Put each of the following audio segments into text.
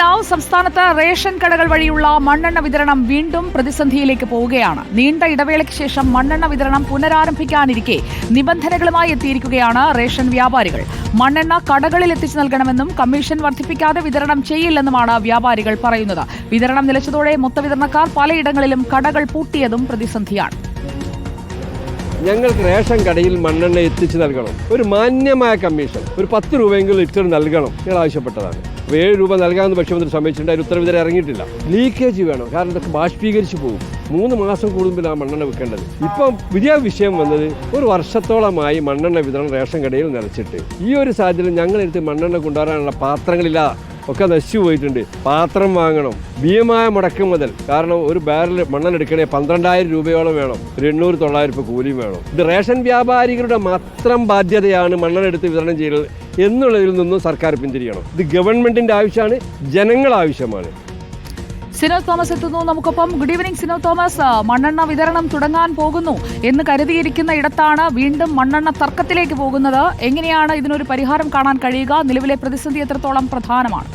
Now സംസ്ഥാനത്ത് ration കടകൾ വഴിയുള്ള മണ്ണെണ്ണ വിതരണം വീണ്ടും പ്രതിസന്ധിയിലേക്ക് പോവുകയാണ്. നീണ്ട ഇടവേളയ്ക്ക് ശേഷം മണ്ണെണ്ണ വിതരണം പുനരാരംഭിക്കാനിരിക്കെ നിബന്ധനകളുമായി എത്തിയിരിക്കുകയാണ് റേഷൻ വ്യാപാരികൾ. മണ്ണെണ്ണ കടകളിൽ എത്തിച്ചു നൽകണമെന്നും കമ്മീഷൻ വർദ്ധിപ്പിക്കാതെ വിതരണം ചെയ്യില്ലെന്നുമാണ് വ്യാപാരികൾ പറയുന്നത്. വിതരണം നിലച്ചതോടെ മൊത്തവിതരണക്കാർ പലയിടങ്ങളിലും കടകൾ പൂട്ടിയതും പ്രതിസന്ധിയാണ്. ഞങ്ങൾക്ക് റേഷൻ കടയിൽ മണ്ണെണ്ണ എത്തിച്ചു നൽകണം. ഒരു മാന്യമായ കമ്മീഷൻ. ഒരു പത്ത് രൂപയെങ്കിലും ലിറ്റർ നൽകണം. ഞങ്ങൾ ആവശ്യപ്പെട്ടതാണ്. ഏഴ് രൂപ നൽകാമെന്ന് പക്ഷേ സമ്മതിച്ചിട്ടുണ്ട്. അതിന് ഉത്തരവ് ഇതുവരെ ഇറങ്ങിയിട്ടില്ല. ലീക്കേജ് വേണം. കാരണം ഇതൊക്കെ ബാഷ്പീകരിച്ച് പോകും. മൂന്ന് മാസം കൂടുമ്പോൾ ആ മണ്ണെണ്ണ വെക്കേണ്ടത്. ഇപ്പം പുതിയ വിഷയം വന്നത് ഒരു വർഷത്തോളമായി മണ്ണെണ്ണ വിതരണം റേഷൻ കടയിൽ നിലച്ചിട്ട് ഈ ഒരു സാഹചര്യം ഞങ്ങളെടുത്ത് മണ്ണെണ്ണ കൊണ്ടുവരാനുള്ള പാത്രങ്ങളില്ല ഒക്കെ നശിച്ചു പോയിട്ടുണ്ട്. പാത്രം വാങ്ങണം. ഭീമായ മുടക്കം മുതൽ. കാരണം ഒരു ബാരൽ മണ്ണൻ എടുക്കണേ പന്ത്രണ്ടായിരം രൂപയോളം വേണം. ഒരു എണ്ണൂറ് തൊള്ളായിരം രൂപ കൂലിയും വേണം. ഇത് റേഷൻ വ്യാപാരികളുടെ മാത്രം ബാധ്യതയാണ് മണ്ണൻ എടുത്ത് വിതരണം ചെയ്യൽ എന്നുള്ളതിൽ നിന്നും സർക്കാർ പിന്തിരിയണം. ഇത് ഗവൺമെന്റിന്റെ ആവശ്യമാണ് ജനങ്ങൾ ആവശ്യമാണ്. സിനോ തോമസ് എത്തുന്നു. നമുക്കൊപ്പം ഗുഡ് ഈവനിങ് സിനോ തോമസ്. മണ്ണെണ്ണ വിതരണം തുടങ്ങാൻ പോകുന്നു എന്ന് കരുതിയിരിക്കുന്ന ഇടത്താണ് വീണ്ടും മണ്ണെണ്ണ തർക്കത്തിലേക്ക് പോകുന്നത്. എങ്ങനെയാണ് ഇതിനൊരു പരിഹാരം കാണാൻ കഴിയുക? നിലവിലെ പ്രതിസന്ധി എത്രത്തോളം പ്രധാനമാണ്?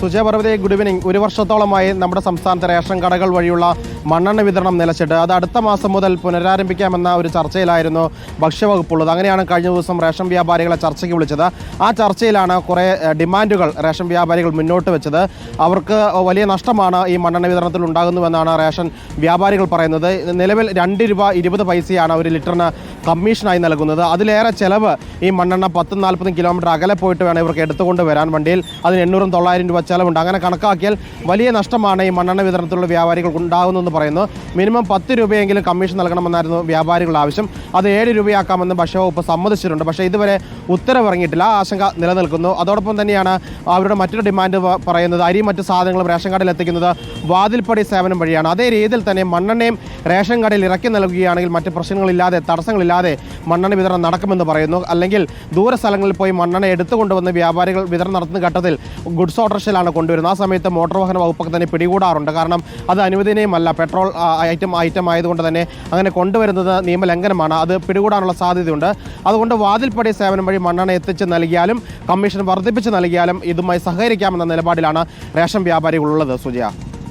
സുജയ പർവതി ഗുഡ് ഈവനിങ് ഒരു വർഷത്തോളമായി നമ്മുടെ സംസ്ഥാനത്തെ റേഷൻ കടകൾ വഴിയുള്ള മണ്ണെണ്ണ വിതരണം നിലച്ചിട്ട് അത് അടുത്ത മാസം മുതൽ പുനരാരംഭിക്കാമെന്ന ഒരു ചർച്ചയിലായിരുന്നു ഭക്ഷ്യവകുപ്പുള്ളത്. അങ്ങനെയാണ് കഴിഞ്ഞ ദിവസം റേഷൻ വ്യാപാരികളെ ചർച്ചയ്ക്ക് വിളിച്ചത്. ആ ചർച്ചയിലാണ് കുറേ ഡിമാൻഡുകൾ റേഷൻ വ്യാപാരികൾ മുന്നോട്ട് വെച്ചത്. അവർക്ക് വലിയ നഷ്ടമാണ് ഈ മണ്ണെണ്ണ വിതരണത്തിൽ ഉണ്ടാകുന്നുവെന്നാണ് റേഷൻ വ്യാപാരികൾ പറയുന്നത്. നിലവിൽ രണ്ട് രൂപ ഇരുപത് പൈസയാണ് ഒരു ലിറ്ററിന് കമ്മീഷനായി നൽകുന്നത്. അതിലേറെ ചിലവ് ഈ മണ്ണെണ്ണ പത്തും നാൽപ്പതും കിലോമീറ്റർ അകലെ പോയിട്ട് വേണം ഇവർക്ക് എടുത്തുകൊണ്ട് വരാൻ. വണ്ടിയിൽ അതിന് എണ്ണൂറും തൊള്ളായിരം രൂപ ചെലവുണ്ട്. അങ്ങനെ കണക്കാക്കിയാൽ വലിയ നഷ്ടമാണ് ഈ മണ്ണെണ്ണ വിതരണത്തിലുള്ള വ്യാപാരികൾക്ക് ഉണ്ടാകുന്നതെന്ന് പറയുന്നു. മിനിമം പത്ത് രൂപയെങ്കിലും കമ്മീഷൻ നൽകണമെന്നായിരുന്നു വ്യാപാരികളുടെ ആവശ്യം. അത് ഏഴ് രൂപയാക്കാമെന്ന് ഭക്ഷ്യവകുപ്പ് സമ്മതിച്ചിട്ടുണ്ട്. പക്ഷേ ഇതുവരെ ഉത്തരവിറങ്ങിയിട്ടില്ല. ആ ആശങ്ക നിലനിൽക്കുന്നു. അതോടൊപ്പം തന്നെയാണ് അവരുടെ മറ്റൊരു ഡിമാൻഡ് പറയുന്നത്. അരി മറ്റ് സാധനങ്ങളും റേഷൻ കാർഡിൽ എത്തിക്കുന്നത് വാതിൽപ്പടി സേവനം വഴിയാണ്. അതേ രീതിയിൽ തന്നെ മണ്ണെണ്ണയും റേഷൻ കാർഡിൽ ഇറക്കി നൽകുകയാണെങ്കിൽ മറ്റ് പ്രശ്നങ്ങളില്ലാതെ തടസ്സങ്ങളില്ലാതെ മണ്ണെണ്ണ വിതരണം നടക്കുമെന്ന് പറയുന്നു. അല്ലെങ്കിൽ ദൂര സ്ഥലങ്ങളിൽ പോയി മണ്ണെണ്ണ എടുത്തുകൊണ്ടുവന്ന് വ്യാപാരികൾ വിതരണം നടത്തുന്ന ഘട്ടത്തിൽ ഗുഡ്സ് ഓട്ടോറിക്ഷയിലാണ് കൊണ്ടുവരുന്നത്. ആ സമയത്ത് മോട്ടോർ വാഹന വകുപ്പൊക്കെ തന്നെ പിടികൂടാറുണ്ട്. കാരണം അത് അനുവദനീയമല്ല. പെട്രോൾ ഐറ്റം ഐറ്റം ആയതുകൊണ്ട് തന്നെ അങ്ങനെ കൊണ്ടുവരുന്നത് നിയമലംഘനമാണ്. അത് പിടികൂടാനുള്ള സാധ്യതയുണ്ട്. അതുകൊണ്ട് വാതിൽപ്പടി സേവനം വഴി മണ്ണെണ്ണ എത്തിച്ച് നൽകിയാലും കമ്മീഷൻ വർദ്ധിപ്പിച്ച് നൽകിയാലും ഇതുമായി സഹകരിക്കാമെന്ന നിലപാടിലാണ് റേഷൻ വ്യാപാരികളുള്ളത് സുജയ.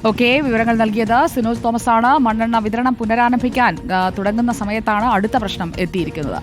ഓക്കെ വിവരങ്ങൾ നൽകിയത് സിനോജ് തോമസ് ആണ് മണ്ണെണ്ണ വിതരണം പുനരാരംഭിക്കാൻ തുടങ്ങുന്ന സമയത്താണ് അടുത്ത പ്രശ്നം എത്തിയിരിക്കുന്നത്.